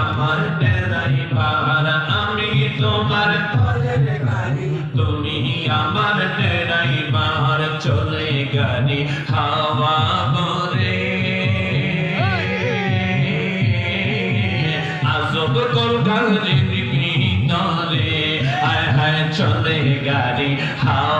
আমার ডেরাইবার আমি তোমার ঘরের গাড়ি তুমি আমার ডেরাইবার চলে গাড়ি, হাওয়া বরে আজব কলকাতার ভিতরে আয় হায় চলে গাড়ি, হাওয়া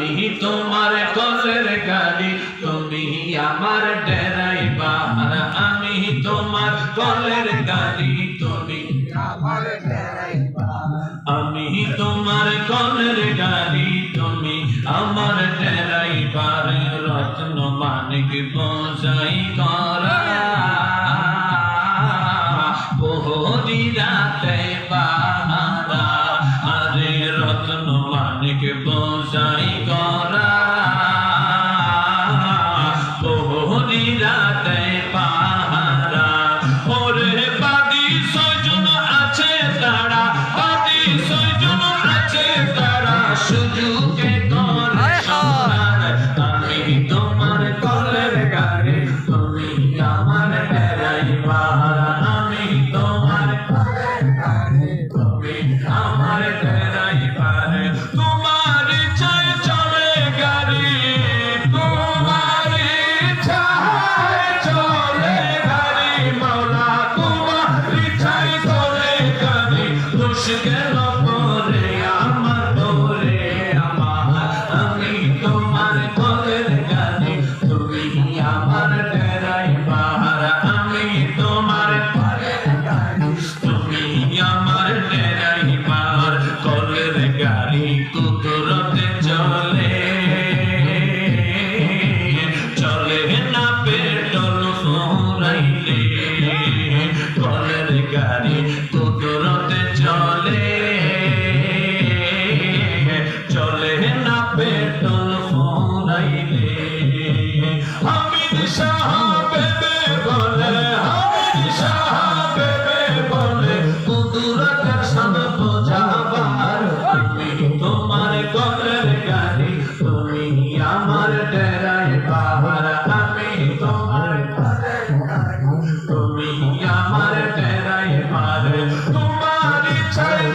আমি তোমার কলের গাড়ি, তুমি আমার ডেরাইবার আমি তোমার কলের গাড়ি, তুমি আমার আমি তোমার কলের গাড়ি, তুমি আমার ডেরাইবার রত্ন মানিক বসাই কর। বহুদি বাহারা। আরে রত্ন মানিক বসাই আমার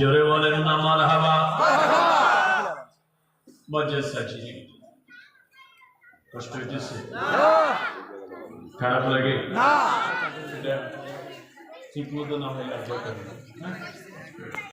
জোরে বলেন না মার হাবা কষ্ট হইতেছে। খারাপ লাগে? ঠিক মতো না হলে আর